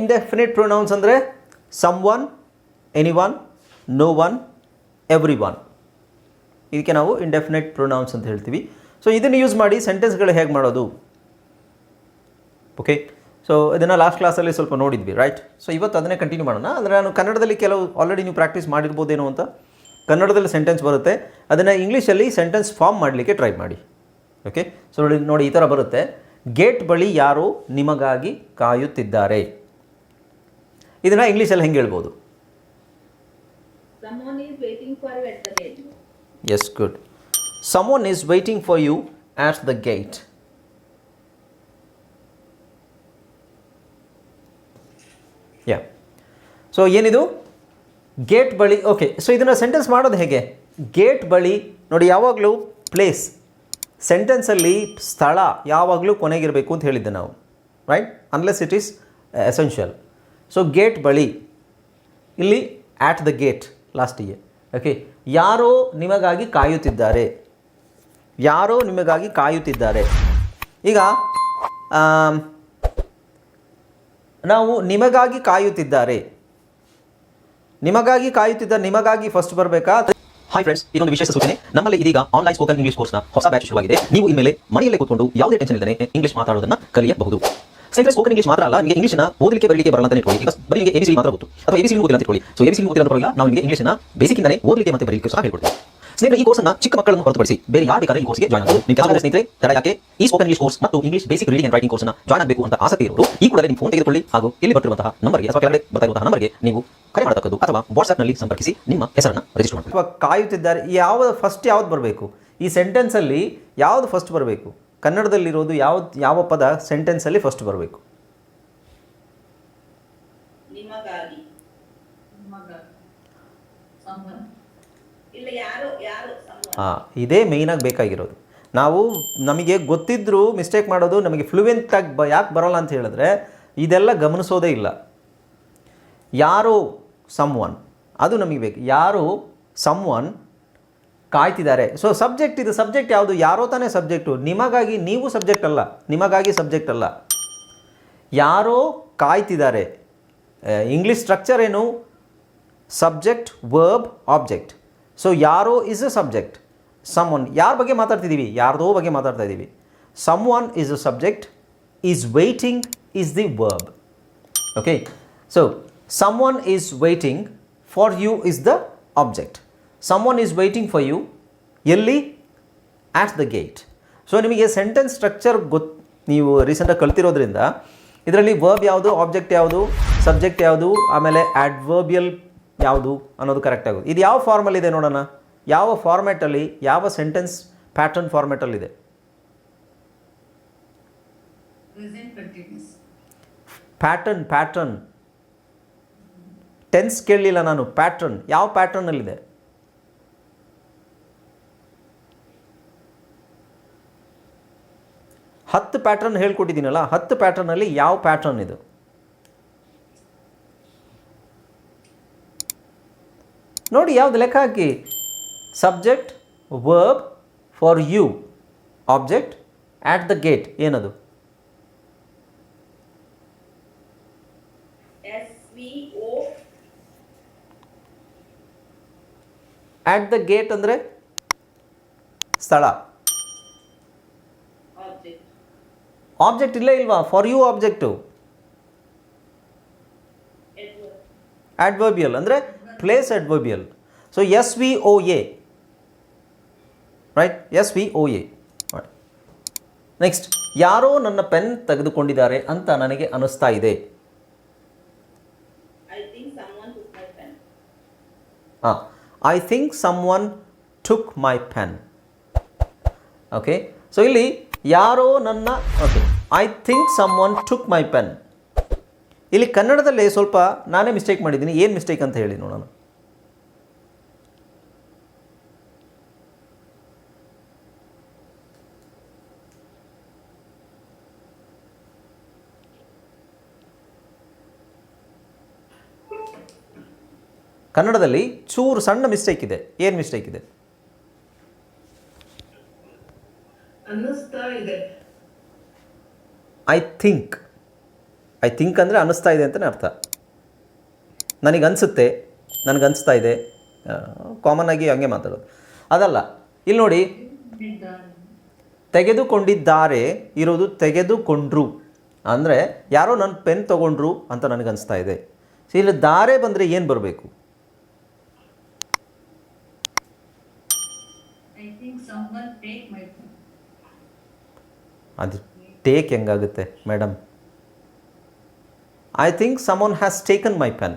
Indefinite pronouns ಅಂದರೆ someone anyone no one everyone ಇದಕ್ಕೆ ನಾವು ಇಂಡೆಫಿನಿಟ್ ಪ್ರೊನೌನ್ಸ್ ಅಂತ ಹೇಳ್ತೀವಿ. ಸೊ ಇದನ್ನು ಯೂಸ್ ಮಾಡಿ ಸೆಂಟೆನ್ಸ್ಗಳು ಹೇಗೆ ಮಾಡೋದು? ಓಕೆ ಸೊ ಇದನ್ನು ಲಾಸ್ಟ್ ಕ್ಲಾಸಲ್ಲಿ ಸ್ವಲ್ಪ ನೋಡಿದ್ವಿ ರೈಟ್ ಸೊ ಇವತ್ತು ಅದನ್ನೇ ಕಂಟಿನ್ಯೂ ಮಾಡೋಣ. ಅಂದರೆ ನಾನು ಕನ್ನಡದಲ್ಲಿ ಕೆಲವು ಆಲ್ರೆಡಿ ನೀವು ಪ್ರಾಕ್ಟೀಸ್ ಮಾಡಿರ್ಬೋದೇನೋ ಅಂತ ಕನ್ನಡದಲ್ಲಿ ಸೆಂಟೆನ್ಸ್ ಬರುತ್ತೆ. ಅದನ್ನು ಇಂಗ್ಲೀಷಲ್ಲಿ ಸೆಂಟೆನ್ಸ್ ಫಾರ್ಮ್ ಮಾಡಲಿಕ್ಕೆ ಟ್ರೈ ಮಾಡಿ. ಓಕೆ ಸೊ ನೋಡಿ ನೋಡಿ, ಈ ಥರ ಬರುತ್ತೆ. ಗೇಟ್ ಬಳಿ ಯಾರು ನಿಮಗಾಗಿ ಕಾಯುತ್ತಿದ್ದಾರೆ. ಇದನ್ನು ಇಂಗ್ಲೀಷಲ್ಲಿ ಹೆಂಗೆ ಹೇಳ್ಬೋದು. Yes good someone is waiting for you at the gate yeah so ಏನಿದು? ಗೇಟ್ ಬಳಿ ಓಕೆ ಸೊ ಇದನ್ನು ಸೆಂಟೆನ್ಸ್ ಮಾಡೋದು ಹೇಗೆ? ಗೇಟ್ ಬಳಿ ನೋಡಿ ಯಾವಾಗಲೂ ಪ್ಲೇಸ್ ಸೆಂಟೆನ್ಸಲ್ಲಿ ಸ್ಥಳ ಯಾವಾಗಲೂ ಕೊನೆಗಿರಬೇಕು ಅಂತ ಹೇಳಿದ್ದೆ ನಾವು right unless it is essential so gate ಬಳಿ. ಇಲ್ಲಿ ಆಟ್ ದ ಗೇಟ್ ಲಾಸ್ಟಿಗೆ ಓಕೆ ಯಾರೋ ನಿಮಗಾಗಿ ಕಾಯುತ್ತಿದ್ದಾರೆ. ಯಾರೋ ನಿಮಗಾಗಿ ಕಾಯುತ್ತಿದ್ದಾರೆ. ಈಗ ನಾವು ನಿಮಗಾಗಿ ಕಾಯುತ್ತಿದ್ದಾರೆ. ನಿಮಗಾಗಿ ಕಾಯುತ್ತಿದ್ದ, ನಿಮಗಾಗಿ ಫಸ್ಟ್ ಬರಬೇಕಾ? ಹಾಯ್ ಫ್ರೆಂಡ್ಸ್ ಇದೊಂದು ವಿಶೇಷ ಸೂಚನೆ. ನಮ್ಮಲ್ಲಿ ಇದೀಗ ಆನ್ಲೈನ್ ಸ್ಪೋಕನ್ ಇಂಗ್ಲಿಷ್ ಕೋರ್ಸ್ನ ಹೊಸ ಬ್ಯಾಚ್ ಶುರುವಾಗಿದೆ. ನೀವು ಇನ್ಮೇಲೆ ಮನೆಯಲ್ಲೇ ಕೂತ್ಕೊಂಡು ಯಾವುದೇ ಟೆನ್ಷನ್ ಇಲ್ಲದೆ ಇಂಗ್ಲಿಷ್ ಮಾತಾಡೋದನ್ನ ಕಲಿಯಬಹುದು. ಸ್ನೇಹಿತರೆ ಸ್ಪೋಕನ್ ಇಂಗ್ಲಿಷ್ ಮಾತ್ರ ಅಲ್ಲ, ನಿಮಗೆ ಇಂಗ್ಲಿಷ್ನ ಓದಲಿಕ್ಕೆ, ಬರಲಿಕ್ಕೆ ಬರಲ್ಲ ಅಂತ ಇಟ್ಕೊಳ್ಳಿ. ಈಗ ಬರೀ ನಿಮಗೆ ಎಬಿಸಿ ಮಾತ್ರ ಗೊತ್ತು. ಅಥವಾ ಎಬಿಸಿ ಓದಿಲ್ಲ ಅಂತ ಇಟ್ಕೊಳ್ಳಿ. ಸೊ ಎಬಿಸಿ ಓದಿಲ್ಲ ಪರವಾಗಿಲ್ಲ ನಾವು ನಿಮಗೆ ಇಂಗ್ಲಿಷ್ನ ಬೇಸಿಕ್ ಇಂದಾನೆ ಓದಲಿಕ್ಕೆ ಮತ್ತೆ ಬರಲಿಕ್ಕೆ ಸಹ ಹೇಳ್ಕೊಡ್ತೀವಿ. ಸ್ನೇಹಿತರೆ, ಈ ಕೋರ್ಸ್ನ ಚಿಕ್ಕ ಮಕ್ಕಳನ್ನು ಹೊರತುಪಡಿಸಿ ಬೇರೆ ಯಾರು ಬೇಕಾದ್ರೆ ಈ ಕೋರ್ಸ್ಗೆ ಜಾಯ್ನ್ ಆಗಬಹುದು ನಿಮ್ಮ ಕೆಲಸ ಸ್ನೇಹಿತರೆ, ತಡ ಯಾಕೆ? ಈ ಸ್ಪೋಕನ್ ಇಂಗ್ಲಿಷ್ ಕೋರ್ಸ್ ಮತ್ತು English basic reading and writing ಕೋರ್ಸ್ನ ಜಾಯ್ನ್ ಆಗಬೇಕು ಅಂತ ಆಸಕ್ತಿ ಇರೋರು, ಈ ಕೂಡಲೇ ನಿಮ್ಮ ಫೋನ್ ತೆಗೆದುಕೊಳ್ಳಿ. ಹಾಗೂ ಇಲ್ಲಿ ಬರ್ತಿರುವಂತಹ ನಂಬರ್ಗೆ ಅಥವಾ ಕೆಳಗಡೆ ಬರ್ತಾ ನಂಬರ್ಗೆ ನೀವು ಕರೆ ಮಾಡತಕ್ಕದ್ದು ಅಥವಾ ವಾಟ್ಸ್ಆಪ್ನಲ್ಲಿ ಸಂಪರ್ಕಿಸಿ, ನಿಮ್ಮ ಹೆಸರನ್ನು ರಿಜಿಸ್ಟರ್ ಮಾಡಿ ಕಾಯುತ್ತಿದ್ದಾರೆ. ಯಾವ ಫಸ್ಟ್ ಯಾವ್ದು ಬರಬೇಕು? ಈ ಸೆಂಟೆನ್ಸಲ್ಲಿ ಯಾವುದು ಫಸ್ಟ್ ಬರಬೇಕು? ಕನ್ನಡದಲ್ಲಿರೋದು ಯಾವ ಯಾವ ಪದ ಸೆಂಟೆನ್ಸಲ್ಲಿ ಫಸ್ಟ್ ಬರಬೇಕು. ಹಾಂ ಇದೇ ಮೇಯ್ನಾಗಿ ಬೇಕಾಗಿರೋದು. ನಾವು ನಮಗೆ ಗೊತ್ತಿದ್ದರೂ ಮಿಸ್ಟೇಕ್ ಮಾಡೋದು ನಮಗೆ ಫ್ಲೂಯೆಂಟಾಗಿ ಬ ಯಾಕೆ ಬರೋಲ್ಲ ಅಂತ ಹೇಳಿದ್ರೆ ಇದೆಲ್ಲ ಗಮನಿಸೋದೇ ಇಲ್ಲ. ಯಾರೋ ಸಮ್ ಒನ್ ಅದು ನಮಗೆ ಬೇಕು. ಯಾರೋ ಸಮ್ ಒನ್ ಕಾಯ್ತಿದ್ದಾರೆ. ಸೊ ಸಬ್ಜೆಕ್ಟ್ ಇದು ಸಬ್ಜೆಕ್ಟ್ ಯಾವುದು? ಯಾರೋ ತಾನೇ ಸಬ್ಜೆಕ್ಟು ನಿಮಗಾಗಿ ನೀವು ಸಬ್ಜೆಕ್ಟ್ ಅಲ್ಲ. ನಿಮಗಾಗಿ ಸಬ್ಜೆಕ್ಟ್ ಅಲ್ಲ. ಯಾರೋ ಕಾಯ್ತಿದ್ದಾರೆ. ಇಂಗ್ಲೀಷ್ ಸ್ಟ್ರಕ್ಚರ್ ಏನು? ಸಬ್ಜೆಕ್ಟ್ ವರ್ಬ್ ಆಬ್ಜೆಕ್ಟ್ ಸೊ ಯಾರೋ is a subject someone ಯಾರ ಬಗ್ಗೆ ಮಾತಾಡ್ತಿದ್ದೀವಿ? ಯಾರ್ದೋ ಬಗ್ಗೆ ಮಾತಾಡ್ತಾ ಇದ್ದೀವಿ someone is a subject is waiting is the verb okay so someone is waiting for you is the object someone is waiting for you ಎಲ್ಲಿ at the gate so ನಿಮಗೆ sentence structure ಗೊತ್ತು ನೀವು ರೀಸೆಂಟಾಗಿ ಕಲ್ತಿರೋದ್ರಿಂದ ಇದರಲ್ಲಿ ವರ್ಬ್ ಯಾವುದು object ಯಾವುದು subject ಯಾವುದು ಆಮೇಲೆ ಆಡ್ವರ್ಬಿಯಲ್ ಯಾವುದು ಅನ್ನೋದು ಕರೆಕ್ಟ್ ಆಗೋದು. ಇದು ಯಾವ ಫಾರ್ಮಲ್ಲಿದೆ ನೋಡೋಣ. ಯಾವ ಫಾರ್ಮ್ಯಾಟಲ್ಲಿ ಯಾವ ಸೆಂಟೆನ್ಸ್ ಪ್ಯಾಟರ್ನ್ ಫಾರ್ಮ್ಯಾಟಲ್ಲಿದೆ. ಪ್ಯಾಟರ್ನ್ ಪ್ಯಾಟರ್ನ್ ಟೆನ್ಸ್ ಕೇಳಲಿಲ್ಲ ನಾನು. ಪ್ಯಾಟರ್ನ್ ಯಾವ ಪ್ಯಾಟರ್ನಲ್ಲಿದೆ ಹತ್ತು ಪ್ಯಾಟರ್ನ್ ಹೇಳ್ಕೊಟ್ಟಿದ್ದೀನಲ್ಲ ಹತ್ತು ಪ್ಯಾಟರ್ನಲ್ಲಿ ಯಾವ ಪ್ಯಾಟರ್ನ್ ಇದು? ನೋಡಿ ಯಾವ್ದು ಲೆಕ್ಕ ಹಾಕಿ. Subject verb for you object at the gate ಏನದು? ಆಟ್ ದ ಗೇಟ್ ಅಂದರೆ ಸ್ಥಳ. ಆಬ್ಜೆಕ್ಟ್ ಇಲ್ಲೇ ಇಲ್ವಾ? For you object adverbial adverbial ಅಂದರೆ place adverbial so S V O A right S V O A next ಯಾರೋ ನನ್ನ ಪೆನ್ ತೆಗೆದುಕೊಂಡಿದ್ದಾರೆ ಅಂತ ನನಗೆ ಅನಿಸ್ತಾ ಇದೆ. ಹಾಂ. I think someone took my pen okay so ಇಲ್ಲಿ ಯಾರೋ ನನ್ನ okay I think someone took my pen ಇಲ್ಲಿ ಕನ್ನಡದಲ್ಲಿ ಸ್ವಲ್ಪ ನಾನೇ ಮಿಸ್ಟೇಕ್ ಮಾಡಿದ್ದೀನಿ. ಏನು ಮಿಸ್ಟೇಕ್ ಅಂತ ಹೇಳಿ ನೋಡೋಣ. ಕನ್ನಡದಲ್ಲಿ ಚೂರು ಸಣ್ಣ ಮಿಸ್ಟೇಕ್ ಇದೆ. ಏನು ಮಿಸ್ಟೇಕ್ ಇದೆ? ಅನ್ನಿಸ್ತಾ ಇದೆ. ಐ ಥಿಂಕ್ ಐ ಥಿಂಕ್ ಅಂದರೆ ಅನ್ನಿಸ್ತಾ ಇದೆ ಅಂತಲೇ ಅರ್ಥ. ನನಗೆ ಅನಿಸುತ್ತೆ ನನಗನ್ನಿಸ್ತಾ ಇದೆ ಕಾಮನ್ ಆಗಿ ಹಂಗೆ ಮಾತಾಡೋದು. ಅದಲ್ಲ ಇಲ್ಲಿ ನೋಡಿ. ತೆಗೆದುಕೊಂಡಿದ್ದಾರೆ ಇರೋದು ತೆಗೆದುಕೊಂಡ್ರು. ಅಂದರೆ ಯಾರೋ ನನ್ನ ಪೆನ್ ತೊಗೊಂಡ್ರು ಅಂತ ನನಗನ್ನಿಸ್ತಾ ಇದೆ. ಸೊ ಇಲ್ಲಿ ದಾರೆ ಬಂದರೆ ಏನು ಬರಬೇಕು. ಅದು take ಹೆಂಗಾಗುತ್ತೆ madam I think someone has taken my pen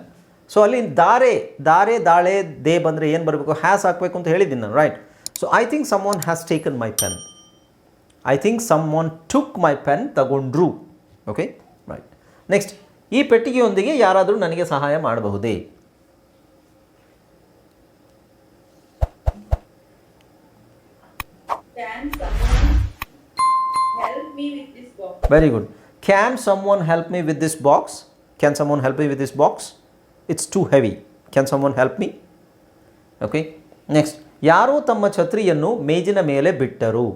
so ಅಲ್ಲಿ ದಾರೆ ದಾರೆ, ದಾಳೆ, ದೇ ಬಂದರೆ ಏನು ಬರಬೇಕು? ಹ್ಯಾಸ್ ಹಾಕಬೇಕು ಅಂತ ಹೇಳಿದ್ದೀನಿ ನಾನು right so I think someone has taken my pen I think someone took my pen ತಗೊಂಡ್ರು. ಓಕೆ ರೈಟ್ ನೆಕ್ಸ್ಟ್ ಈ ಪೆಟ್ಟಿಗೆಯೊಂದಿಗೆ ಯಾರಾದರೂ ನನಗೆ ಸಹಾಯ ಮಾಡಬಹುದೇ? this box? Very good can someone help me with this box can someone help me with this box it's too heavy can someone help me okay next ಯಾರೋ ತಮ್ಮ ಛತ್ರಿಯನ್ನು ಮೇಜಿನ ಮೇಲೆ ಬಿಟ್ಟರು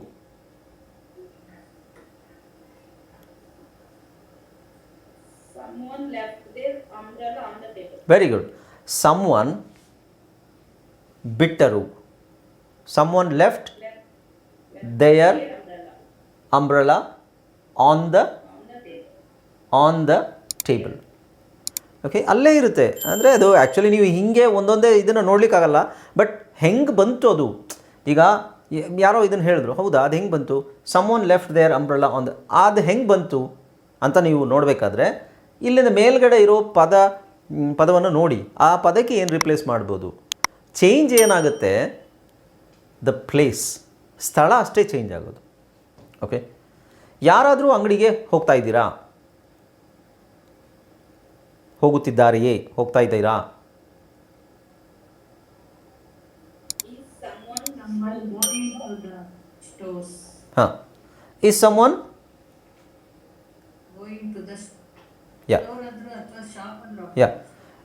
Someone left their umbrella on the table. Very good someone ಬಿಟ್ಟರು someone left Left there their umbrella umbrella on the. On the table okay ಅಲ್ಲೇ ಇರುತ್ತೆ. ಅಂದರೆ ಅದು ಆ್ಯಕ್ಚುಲಿ ನೀವು ಹಿಂಗೆ ಒಂದೊಂದೇ ಇದನ್ನು ನೋಡಲಿಕ್ಕಾಗಲ್ಲ. ಬಟ್ ಹೆಂಗೆ ಬಂತು ಅದು? ಈಗ ಯಾರೋ ಇದನ್ನು ಹೇಳಿದ್ರು, ಹೌದಾ, ಅದು ಹೆಂಗೆ ಬಂತು? Someone left their umbrella on the ಅದು ಹೆಂಗೆ ಬಂತು ಅಂತ ನೀವು ನೋಡಬೇಕಾದ್ರೆ, ಇಲ್ಲಿಂದ ಮೇಲ್ಗಡೆ ಇರೋ ಪದ ಪದವನ್ನು ನೋಡಿ. ಆ ಪದಕ್ಕೆ ಏನು ರಿಪ್ಲೇಸ್ ಮಾಡ್ಬೋದು? ಚೇಂಜ್ ಏನಾಗುತ್ತೆ? ದ ಪ್ಲೇಸ್ ಸ್ಥಳ ಅಷ್ಟೇ ಚೇಂಜ್ ಆಗೋದು. ಓಕೆ ಯಾರಾದರೂ ಅಂಗಡಿಗೆ ಹೋಗ್ತಾ ಇದ್ದೀರಾ? ಹೋಗುತ್ತಿದ್ದಾರೆಯೇ? ಹೋಗ್ತಾ ಇದ್ದೀರಾ? Is someone Someone going to the stores, ಹಾಂ. Is someone going to the yeah store ಆದ್ರೂ ಅಥವಾ ಶಾಪ್ ಅಲ್ಲೋ? Yeah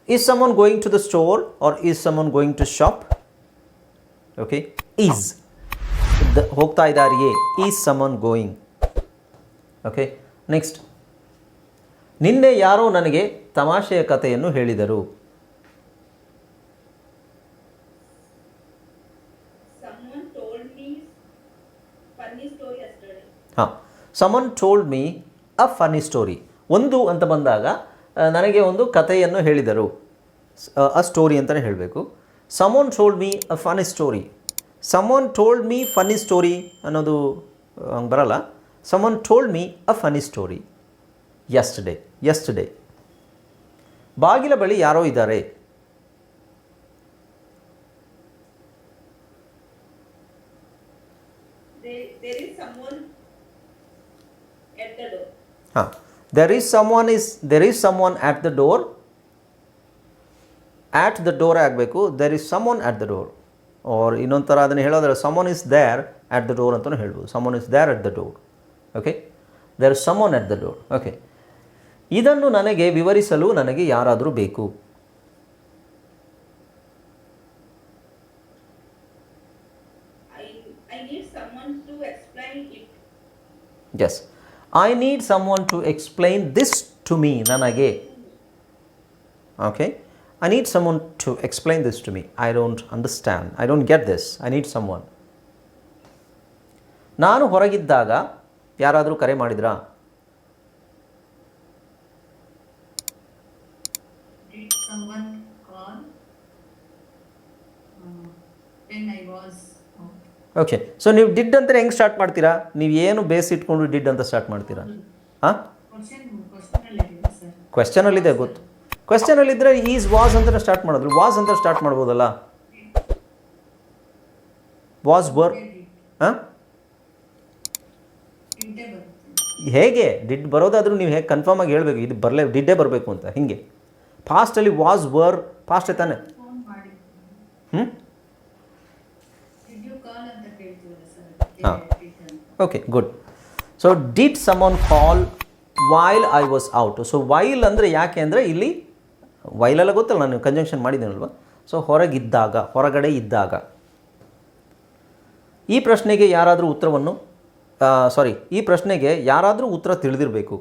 is someone going to the store or is someone going to shop okay is ಹೋಗ್ತಾ ಇದ್ದಾರೆಯೇ? Is someone going okay next ನಿನ್ನೆ ಯಾರೋ ನನಗೆ ತಮಾಷೆಯ ಕಥೆಯನ್ನು ಹೇಳಿದರು. ಹಾಂ someone told me a funny story ಒಂದು ಅಂತ ಬಂದಾಗ ನನಗೆ ಒಂದು ಕಥೆಯನ್ನು ಹೇಳಿದರು. ಅ ಸ್ಟೋರಿ ಅಂತಲೇ ಹೇಳಬೇಕು. Someone told me a funny story someone told me funny story ಅನ್ನೋದು ಹಂಗೆ ಬರಲ್ಲ. ಸಮೋನ್ told me a funny story. Yesterday. Yesterday. ಬಾಗಿಲ ಬಳಿ ಯಾರೋ ಇದ್ದಾರೆ. There, there is someone at the door. ಹಾಂ there is some is there is someone at the door at the door ಆಗಬೇಕು. There is someone at the door or ಇನ್ನೊಂದು ಥರ ಅದನ್ನು ಹೇಳೋದ್ರೆ someone is there at the door ಅಂತಲೂ ಹೇಳ್ಬೋದು. Someone is there at the door okay there is someone at the door okay ಇದನ್ನು ನನಗೆ ವಿವರಿಸಲು ನನಗೆ ಯಾರಾದರೂ ಬೇಕು? I, I need someone to explain it. Yes I need someone to explain this to me ನನಗೆ. Okay I need someone to explain this to me I don't understand I don't get this I need someone ನಾನು ಹೊರಗಿದ್ದಾಗ ಯಾರಾದರೂ ಕರೆ ಮಾಡಿದ್ರಾ? Someone call? Uh. Okay so ನೀವು did ಅಂತ ಹೆಂಗೆ start ಮಾಡ್ತೀರಾ? ನೀವು ಏನು ಬೇಸ್ ಇಟ್ಕೊಂಡು ಡಿಡ್ ಅಂತ ಸ್ಟಾರ್ಟ್ ಮಾಡ್ತೀರಾ? ಹಾಂ. ಕ್ವೆಶ್ಚನಲ್ಲಿದೆ ಗೊತ್ತು. ಕ್ವೆಶ್ಚನಲ್ಲಿದ್ದರೆ ಈಸ್ ವಾಸ್ ಅಂತ ಸ್ಟಾರ್ಟ್ ಮಾಡಿದ್ರು. ವಾಸ್ ಅಂತ ಸ್ಟಾರ್ಟ್ ಮಾಡ್ಬೋದಲ್ಲ? ವಾಸ್ ಬರ್ ಹಾಂ? ಹೇಗೆ? ಡಿಡ್ ಬರೋದಾದರೂ ನೀವು ಹೇಗೆ ಕನ್ಫರ್ಮ್ ಆಗಿ ಹೇಳಬೇಕು? ಇದು ಬರಲೇ ಡಿಡ್ಡೇ ಬರಬೇಕು ಅಂತ? ಹಿಂಗೆ. ಫಾಸ್ಟಲ್ಲಿ ವಾಸ್ ವರ್ ಫಾಸ್ಟ್ ತಾನೆ. ಹ್ಞೂ ಹಾಂ. Okay good so did someone call while I was out so while ಅಂದರೆ ಯಾಕೆ ಅಂದರೆ ಇಲ್ಲಿ ವೈಲೆಲ್ಲ ಗೊತ್ತಲ್ಲ ನಾನು ಕಂಜಂಕ್ಷನ್ ಮಾಡಿದ್ದೀನಲ್ವ? ಸೊ ಹೊರಗಿದ್ದಾಗ ಹೊರಗಡೆ ಇದ್ದಾಗ ಈ ಪ್ರಶ್ನೆಗೆ ಯಾರಾದರೂ ಉತ್ತರವನ್ನು ಸಾರಿ ಈ ಪ್ರಶ್ನೆಗೆ ಯಾರಾದರೂ ಉತ್ತರ ತಿಳಿದಿರಬೇಕು.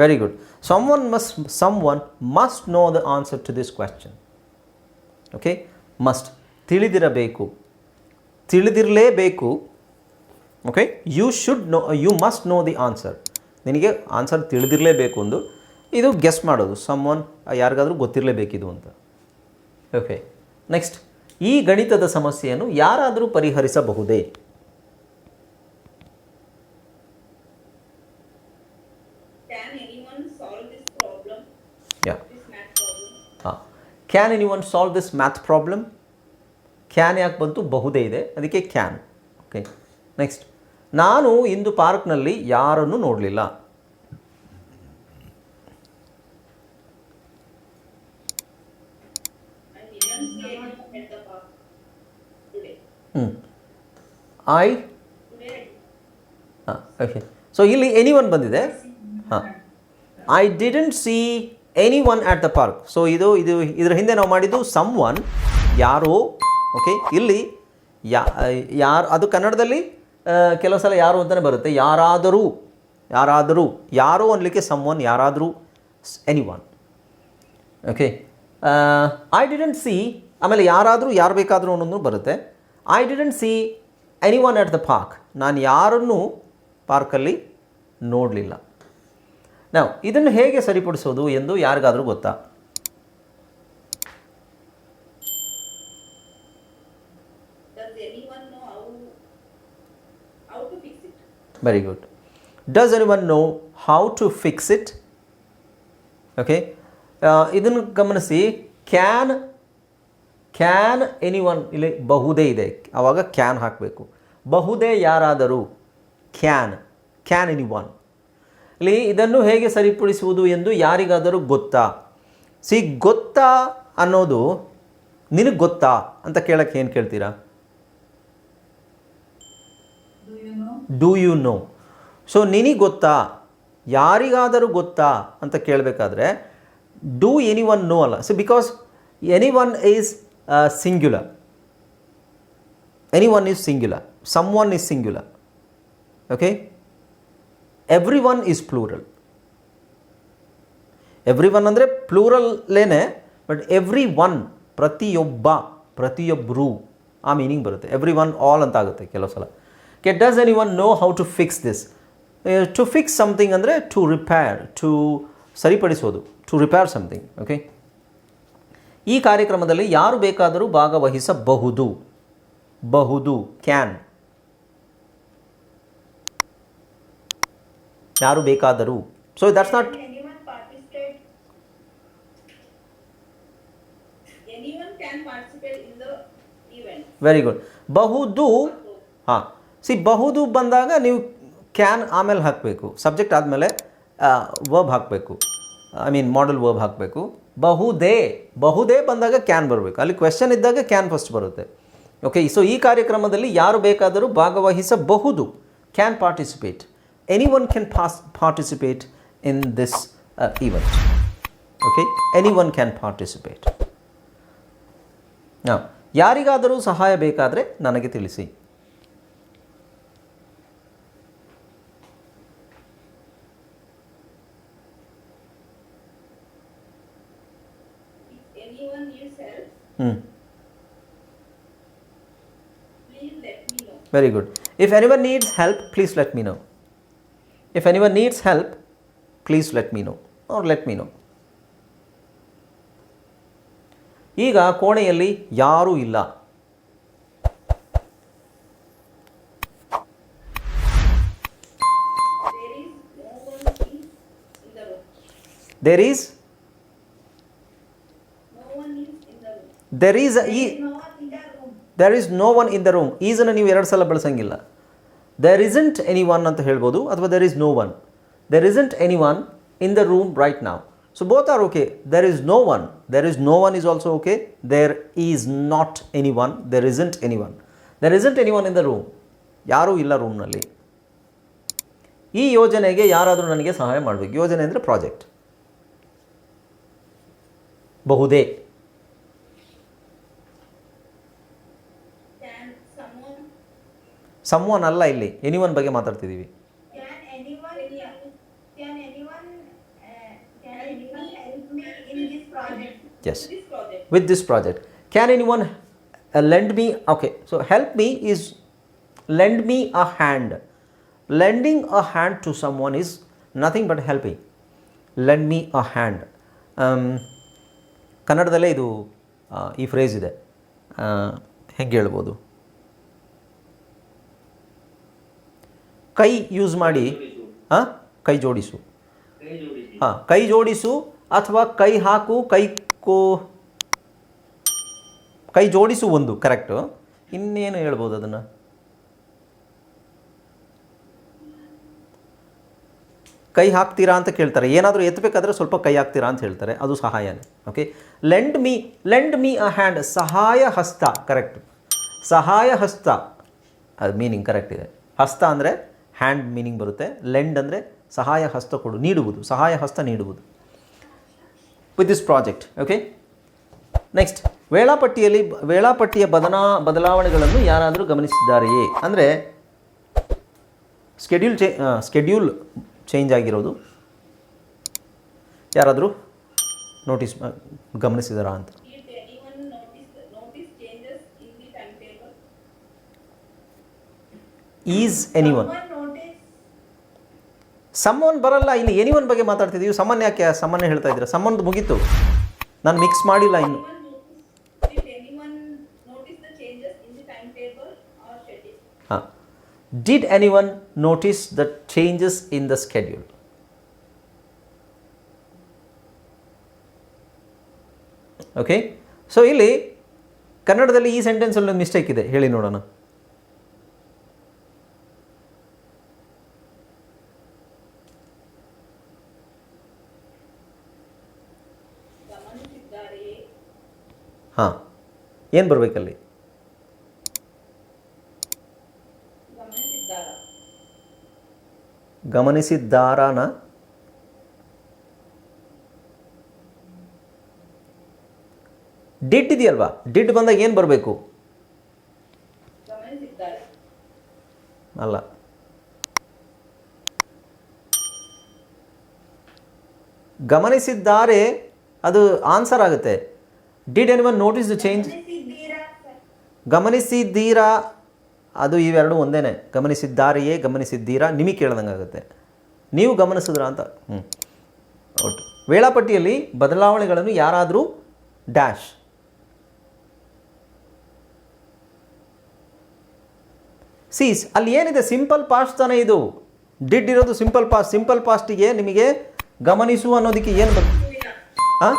Very good someone must someone must know the answer to this question okay must ತಿಳಿದಿರಬೇಕು. ತಿಳಿದಿರಲೇಬೇಕು. Okay you should know you must know the answer ನಿನಗೆ ಆನ್ಸರ್ ತಿಳಿದಿರಲೇಬೇಕು ಒಂದು ಇದು ಗೆಸ್ ಮಾಡೋದು. ಸಮ್ ಒನ್ ಯಾರಿಗಾದರೂ ಗೊತ್ತಿರಲೇಬೇಕಿದು ಅಂತ. ಓಕೆ ನೆಕ್ಸ್ಟ್ ಈ ಗಣಿತದ ಸಮಸ್ಯೆಯನ್ನು ಯಾರಾದರೂ ಪರಿಹರಿಸಬಹುದೇ? Can anyone solve this math problem can ಯಾಕೆ ಬಂತು? ಬಹುದೇ ಇದೆ. ಅದಕ್ಕೆ ಕ್ಯಾನ್ ಓಕೆ ನೆಕ್ಸ್ಟ್ ನಾನು ಇಂದು ಪಾರ್ಕ್ನಲ್ಲಿ ಯಾರನ್ನು ನೋಡಲಿಲ್ಲ. ಐ ಹಾಂ ಓಕೆ ಸೊ ಇಲ್ಲಿ ಎನಿ ಒನ್ ಬಂದಿದೆ? ಹಾಂ. I didn't see anyone at the park so ಇದು ಇದು, ಇದರ ಹಿಂದೆ ನಾವು ಮಾಡಿದ್ದು ಸಮ್ ಒನ್ ಯಾರೋ ಓಕೆ ಇಲ್ಲಿ, ಯಾ, ಯಾರು, ಅದು ಕನ್ನಡದಲ್ಲಿ ಕೆಲವು ಸಲ ಯಾರು ಅಂತಲೇ ಬರುತ್ತೆ. ಯಾರಾದರೂ ಯಾರಾದರೂ, ಯಾರೋ ಅನ್ಲಿಕ್ಕೆ ಸಮ್ ಒನ್ ಯಾರಾದರೂ anyone okay I didn't see ಆಮೇಲೆ ಯಾರಾದರೂ, ಯಾರು ಬೇಕಾದರೂ ಅನ್ನೋದು ಬರುತ್ತೆ. I didn't see anyone at the park ನಾನು ಯಾರನ್ನೂ ಪಾರ್ಕಲ್ಲಿ ನೋಡಲಿಲ್ಲ. ನಾವು ಇದನ್ನು ಹೇಗೆ ಸರಿಪಡಿಸೋದು ಎಂದು ಯಾರಿಗಾದರೂ ಗೊತ್ತಾ? Does anyone know how, how to fix it? Very good does anyone know how to fix it okay ಇದನ್ನು ಗಮನಿಸಿ. ಕ್ಯಾನ್ ಕ್ಯಾನ್ ಎನಿ ಒನ್ ಇಲ್ಲಿ ಬಹುದೇ ಇದೆ. ಆವಾಗ ಕ್ಯಾನ್ ಹಾಕಬೇಕು. ಬಹುದೇ ಯಾರಾದರೂ? ಕ್ಯಾನ್ ಕ್ಯಾನ್ ಎನಿ ಒನ್ ಇಲ್ಲಿ ಇದನ್ನು ಹೇಗೆ ಸರಿಪಡಿಸುವುದು ಎಂದು ಯಾರಿಗಾದರೂ ಗೊತ್ತಾ? ಸಿ ಗೊತ್ತಾ ಅನ್ನೋದು ನಿನಗೆ ಗೊತ್ತಾ ಅಂತ ಕೇಳೋಕ್ಕೆ ಏನು ಕೇಳ್ತೀರಾ? Do you know? Do you know so ನಿನಗೆ ಗೊತ್ತಾ? ಯಾರಿಗಾದರೂ ಗೊತ್ತಾ ಅಂತ ಕೇಳಬೇಕಾದ್ರೆ ಡೂ ಎನಿ ಒನ್ ನೋ ಅಲ್ಲ. So because anyone is singular anyone is singular someone is singular okay everyone is plural every ಅಂದರೆ ಪ್ಲೂರಲ್ಲೇನೆ ಬಟ್ ಎವ್ರಿ ಒನ್ ಪ್ರತಿಯೊಬ್ಬ ಪ್ರತಿಯೊಬ್ಬರು ಆ ಮೀನಿಂಗ್ ಬರುತ್ತೆ. ಎವ್ರಿ ಒನ್ ಆಲ್ ಅಂತ ಆಗುತ್ತೆ ಕೆಲವು ಸಲ. K does anyone know how to fix this to fix something ಅಂದರೆ ಟು ರಿಪೇರ್ ಟು ಸರಿಪಡಿಸೋದು ಟು ರಿಪೇರ್ ಸಮಥಿಂಗ್ ಓಕೆ ಈ ಕಾರ್ಯಕ್ರಮದಲ್ಲಿ ಯಾರು ಬೇಕಾದರೂ ಭಾಗವಹಿಸಬಹುದು. ಬಹುದು ಕ್ಯಾನ್ ಯಾರು ಬೇಕಾದರೂ. So that's not very good ಬಹುದು ಹಾಂ. ಸಿ ಬಹುದು ಬಂದಾಗ ನೀವು ಕ್ಯಾನ್ ಆಮೇಲೆ ಹಾಕಬೇಕು. ಸಬ್ಜೆಕ್ಟ್ ಆದಮೇಲೆ ವರ್ಬ್ ಹಾಕಬೇಕು. ಐ ಮೀನ್ ಮಾಡಲ್ ವರ್ಬ್ ಹಾಕಬೇಕು. ಬಹುದೇ ಬಹುದೇ ಬಂದಾಗ ಕ್ಯಾನ್ ಬರಬೇಕು. ಅಲ್ಲಿ ಕ್ವೆಶನ್ ಇದ್ದಾಗ ಕ್ಯಾನ್ ಫಸ್ಟ್ ಬರುತ್ತೆ. ಓಕೆ ಸೊ ಈ ಕಾರ್ಯಕ್ರಮದಲ್ಲಿ ಯಾರು ಬೇಕಾದರೂ ಭಾಗವಹಿಸಬಹುದು. Can participate anyone can pass participate in this event okay anyone can participate ಹಾಂ ಯಾರಿಗಾದರೂ ಸಹಾಯ ಬೇಕಾದರೆ ನನಗೆ ತಿಳಿಸಿ. Help, ಹ್ಞೂ please let me know. Very good if anyone needs help please let me know if anyone needs help please let me know or let me know ಈಗ ಕೋಣೆಯಲ್ಲಿ ಯಾರೂ ಇಲ್ಲ. There is no one there is is in the room. No one is in the room. There is ಈ. There is no one in the room ಈಸನ್ನು ನೀವು ಎರಡು ಸಲ ಬಳಸಂಗಿಲ್ಲ. There isn't any one ಅಂತ ಹೇಳ್ಬೋದು, ಅಥವಾ there is no one there isn't anyone in the room right ನಾವು so both are okay there is no one there is no one is also okay there is not anyone there isn't anyone there isn't anyone in the room ಯಾರೂ ಇಲ್ಲ ರೂಮ್ನಲ್ಲಿ ಈ ಯೋಜನೆಗೆ ಯಾರಾದರೂ ನನಗೆ ಸಹಾಯ ಮಾಡಬೇಕು. ಯೋಜನೆ ಅಂದರೆ ಪ್ರಾಜೆಕ್ಟ್ ಬಹುದೇ. ಸಮ್ವನ್ ಅಲ್ಲ ಇಲ್ಲಿ. ಎನಿವನ್ ಬಗ್ಗೆ ಮಾತಾಡ್ತಿದ್ದೀವಿ? Yes with this project can anyone lend me okay so help me is lend me a hand lending a hand to someone is nothing but helping lend me a hand ಕನ್ನಡದಲ್ಲೇ ಇದು ಈ phrase ಇದೆ. ಹೆಂಗೆ ಹೇಳ್ಬೋದು? ಕೈ use ಮಾಡಿ, ಹಾಂ? ಕೈ ಜೋಡಿಸು. ಹಾಂ, ಕೈ ಜೋಡಿಸು ಅಥವಾ ಕೈ ಹಾಕು, ಕೈ ಕೋ, ಕೈ ಜೋಡಿಸು ಒಂದು ಕರೆಕ್ಟು ಇನ್ನೇನು ಹೇಳ್ಬೋದು ಅದನ್ನು? ಕೈ ಹಾಕ್ತೀರಾ ಅಂತ ಕೇಳ್ತಾರೆ. ಏನಾದರೂ ಎತ್ತಬೇಕಾದ್ರೆ ಸ್ವಲ್ಪ ಕೈ ಹಾಕ್ತೀರಾ ಅಂತ ಹೇಳ್ತಾರೆ. ಅದು ಸಹಾಯನೇ. Okay lend me lend me a hand ಸಹಾಯ ಹಸ್ತ ಕರೆಕ್ಟ್ ಸಹಾಯ ಹಸ್ತ, ಅದು ಮೀನಿಂಗ್ ಕರೆಕ್ಟ್ ಇದೆ. ಹಸ್ತ ಅಂದರೆ ಹ್ಯಾಂಡ್ ಮೀನಿಂಗ್ ಬರುತ್ತೆ. ಲೆಂಡ್ ಅಂದರೆ ಸಹಾಯ ಹಸ್ತ ಕೊಡು ನೀಡುವುದು ಸಹಾಯ ಹಸ್ತ ನೀಡುವುದು. With this project okay next ವೇಳಾಪಟ್ಟಿಯಲ್ಲಿ ವೇಳಾಪಟ್ಟಿಯ ಬದನಾ ಬದಲಾವಣೆಗಳನ್ನು ಯಾರಾದರೂ ಗಮನಿಸಿದ್ದಾರೆಯೇ? ಅಂದರೆ ಸ್ಕೆಡ್ಯೂಲ್ ಚೇ ಸ್ಕೆಡ್ಯೂಲ್ ಚೇಂಜ್ ಆಗಿರೋದು. ಯಾರಾದರೂ ನೋಟಿಸ್ ಗಮನಿಸಿದಾರಾ ಅಂತ? Is any notice, notice changes in the timetable? Is anyone Someone notice someone ಬರಲ್ಲ ಇಲ್ಲಿ ಎನಿವನ್ ಬಗ್ಗೆ ಮಾತಾಡ್ತಿದ್ದೀವಿ ಸಮ್ಮನ್ ಯಾಕೆ ಸಮ್ಮನ್ ಹೇಳ್ತಾ ಇದ್ದೀರಾ? ಸಮ್ಮನ್ ಮುಗೀತು. ನಾನು ಮಿಕ್ಸ್ ಮಾಡಿಲ್ಲ ಇನ್ನು? ಹಾಂ. Did anyone notice the changes in the schedule okay so ಇಲ್ಲಿ ಕನ್ನಡದಲ್ಲಿ ಈ ಸೆಂಟೆನ್ಸಲ್ಲಿ ಒಂದು ಮಿಸ್ಟೇಕ್ ಇದೆ. ಹೇಳಿ ನೋಡೋಣ ಗಮನಿಸಿದ್ದಾರೆಯೇ ಹಾಂ. ಏನು ಬರಬೇಕಲ್ಲಿ? ಗಮನಿಸಿದ್ದಾರಾ ಗಮನಿಸಿದ್ದಾರಾನ? ಡಿಡ್ ಇದೆಯಲ್ವಾ? ಡಿಡ್ ಬಂದಾಗ ಏನು ಬರಬೇಕು? ಅಲ್ಲ. ಗಮನಿಸಿದ್ದಾರೆ, ಅದು ಆನ್ಸರ್ ಆಗುತ್ತೆ. Did anyone notice the change ಗಮನಿಸಿದ್ದೀರಾ? ಅದು ಇವೆರಡು ಒಂದೇನೆ. ಗಮನಿಸಿದ್ದಾರೆಯೇ? ಗಮನಿಸಿದ್ದೀರಾ? ನಿಮಗೆ ಕೇಳ್ದಂಗೆ ಆಗುತ್ತೆ ನೀವು ಗಮನಿಸಿದ್ರಾ ಅಂತ? ಹ್ಞೂ ಒಟ್ಟು ವೇಳಾಪಟ್ಟಿಯಲ್ಲಿ ಬದಲಾವಣೆಗಳನ್ನು ಯಾರಾದರೂ ಡ್ಯಾಶ್. ಸೀಸ್, ಅಲ್ಲಿ ಏನಿದೆ? ಸಿಂಪಲ್ ಪಾಸ್ಟ್ ತಾನೇ ಇದು. ಡಿಡ್ ಇರೋದು ಸಿಂಪಲ್ ಪಾಸ್ಟ್. ಸಿಂಪಲ್ ಪಾಸ್ಟಿಗೆ ನಿಮಗೆ ಗಮನಿಸು ಅನ್ನೋದಕ್ಕೆ ಏನು ಹಾಂ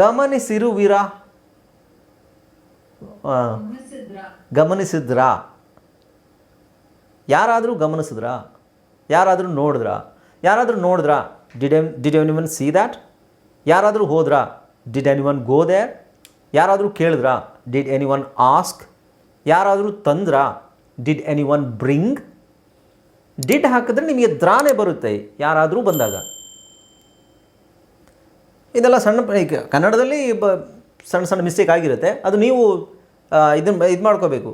ಗಮನಿಸಿರುವಿರಾ? ಗಮನಿಸಿದ್ರ? ಯಾರಾದರೂ ಗಮನಿಸಿದ್ರಾ? ಯಾರಾದರೂ ನೋಡಿದ್ರಾ? ಯಾರಾದರೂ ನೋಡಿದ್ರಾ? Did did anyone see that ಯಾರಾದರೂ ಹೋದ್ರಾ? Did anyone go there ಯಾರಾದರೂ ಕೇಳಿದ್ರಾ? ಡಿಡ್ ಎನಿ ಒನ್ ಆಸ್ಕ್ ಯಾರಾದರೂ ತಂದ್ರಾ? Did anyone bring did ಹಾಕಿದ್ರೆ ನಿಮಗೆ ದ್ರಾನೇ ಬರುತ್ತೆ, ಯಾರಾದರೂ ಬಂದಾಗ. ಇದೆಲ್ಲ ಸಣ್ಣ ಈಗ ಕನ್ನಡದಲ್ಲಿ ಬ ಸಣ್ಣ ಸಣ್ಣ ಮಿಸ್ಟೇಕ್ ಆಗಿರುತ್ತೆ. ಅದು ನೀವು ಇದನ್ನು ಇದು ಮಾಡ್ಕೋಬೇಕು.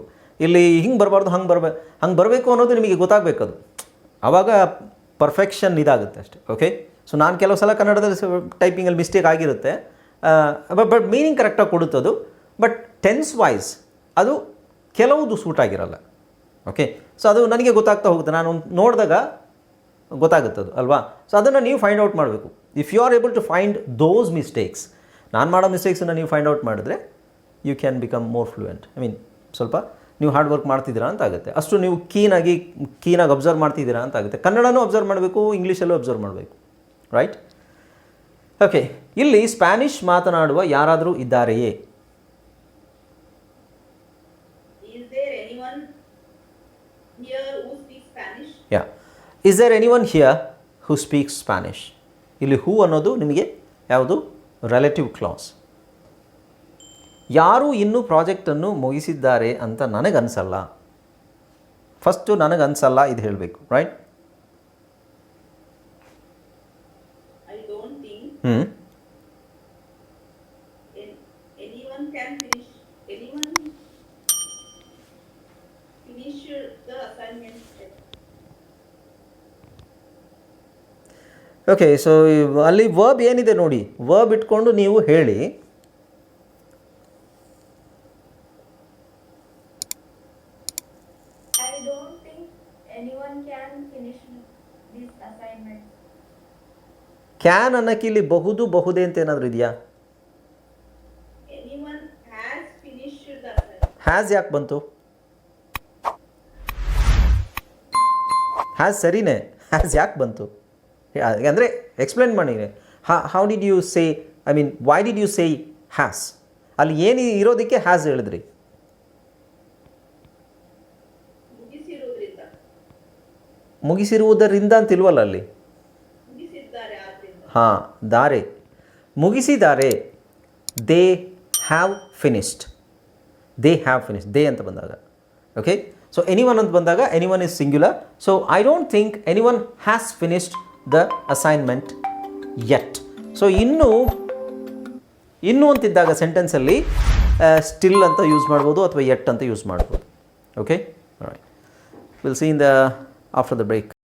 ಇಲ್ಲಿ ಹಿಂಗೆ ಬರಬಾರ್ದು, ಹಂಗೆ ಬರಬೇಕು ಹಂಗೆ ಬರಬೇಕು ಅನ್ನೋದು ನಿಮಗೆ ಗೊತ್ತಾಗಬೇಕು ಅದು ಆವಾಗ ಪರ್ಫೆಕ್ಷನ್ ಇದಾಗುತ್ತೆ ಅಷ್ಟೇ ಓಕೆ ಸೊ ನಾನು ಕೆಲವು ಸಲ ಕನ್ನಡದಲ್ಲಿ ಟೈಪಿಂಗಲ್ಲಿ ಮಿಸ್ಟೇಕ್ ಆಗಿರುತ್ತೆ. ಬಟ್ ಬಟ್ ಮೀನಿಂಗ್ ಕರೆಕ್ಟಾಗಿ ಕೊಡುತ್ತದು. ಬಟ್ ಟೆನ್ಸ್ ವೈಸ್ ಅದು ಕೆಲವುದು ಸೂಟ್ ಆಗಿರಲ್ಲ ಓಕೆ ಸೊ ಅದು ನನಗೆ ಗೊತ್ತಾಗ್ತಾ ಹೋಗುತ್ತೆ. ನಾನು ನೋಡಿದಾಗ ಗೊತ್ತಾಗುತ್ತದು, ಅಲ್ವಾ? ಸೊ ಅದನ್ನು ನೀವು ಫೈಂಡ್ ಔಟ್ ಮಾಡಬೇಕು. If you are able to find those mistakes ನಾನು ಮಾಡೋ ಮಿಸ್ಟೇಕ್ಸನ್ನು ನೀವು ಫೈಂಡ್ ಔಟ್ ಮಾಡಿದ್ರೆ you can become more fluent I mean ಸ್ವಲ್ಪ ನೀವು ಹಾರ್ಡ್ ವರ್ಕ್ ಮಾಡ್ತಿದ್ದೀರಾ ಅಂತ ಆಗುತ್ತೆ. ಅಷ್ಟು ನೀವು ಕೀನಾಗಿ ಕೀನಾಗಿ ಅಬ್ಸರ್ವ್ ಮಾಡ್ತಿದ್ದೀರಾ ಅಂತ ಆಗುತ್ತೆ. ಕನ್ನಡನೂ ಅಬ್ಸರ್ವ್ ಮಾಡಬೇಕು ಇಂಗ್ಲೀಷಲ್ಲೂ ಅಬ್ಸರ್ವ್ ಮಾಡಬೇಕು. ರೈಟ್ ಓಕೆ ಇಲ್ಲಿ ಸ್ಪ್ಯಾನಿಷ್ ಮಾತನಾಡುವ ಯಾರಾದರೂ ಇದ್ದಾರೆಯೇ? Is there anyone here who speaks Spanish? Yeah is there anyone here who speaks Spanish ಇಲ್ಲಿ ಹೂ ಅನ್ನೋದು ನಿಮಗೆ ಯಾವುದು? ರಿಲೇಟಿವ್ ಕ್ಲಾಸ್ ಯಾರು ಇನ್ನೂ ಪ್ರಾಜೆಕ್ಟನ್ನು ಮುಗಿಸಿದ್ದಾರೆ ಅಂತ ನನಗನ್ಸಲ್ಲ. ಫಸ್ಟು ನನಗನ್ಸಲ್ಲ ಇದು ಹೇಳಬೇಕು ರೈಟ್ ಹ್ಞೂ the assignment. ಓಕೆ ಸೊ ಅಲ್ಲಿ ವರ್ಬ್ ಏನಿದೆ ನೋಡಿ. ವರ್ಬ್ ಇಟ್ಕೊಂಡು ನೀವು ಹೇಳಿ. ಕ್ಯಾನ್ ಅನ್ನಕ್ಕೆ ಇಲ್ಲಿ ಬಹುದು ಬಹುದೇ ಅಂತ ಏನಾದರೂ ಇದೆಯಾ. ಹ್ಯಾಸ್ ಯಾಕೆ ಬಂತು? ಹ್ಯಾಸ್ ಸರಿನೇ? ಹ್ಯಾಸ್ ಯಾಕೆ ಬಂತು? ಅಂದರೆ ಎಕ್ಸ್ಪ್ಲೇನ್ ಮಾಡಿ how did you say I mean why did you say has ಅಲ್ಲಿ ಏನು ಇರೋದಕ್ಕೆ ಹ್ಯಾಸ್ ಹೇಳಿದ್ರಿ? ಮುಗಿಸಿರುವುದರಿಂದ. ಅಂತ ಅಂತಿಲ್ವಲ್ಲ ಅಲ್ಲಿ? ಹಾಂ ದಾರೆ. ಮುಗಿಸಿದ್ದಾರೆ they have finished they have finished they ಅಂತ ಬಂದಾಗ. ಓಕೆ ಸೊ ಎನಿ ಒನ್ ಅಂತ ಬಂದಾಗ any one is singular so I don't think any one has finished the assignment yet so ಇನ್ನು ಇನ್ನು ಅಂತಿದ್ದಾಗ ಸೆಂಟೆನ್ಸಲ್ಲಿ ಸ್ಟಿಲ್ ಅಂತ ಯೂಸ್ ಮಾಡ್ಬೋದು ಅಥವಾ ಎಟ್ ಅಂತ ಯೂಸ್ ಮಾಡ್ಬೋದು. Okay will see in the after the break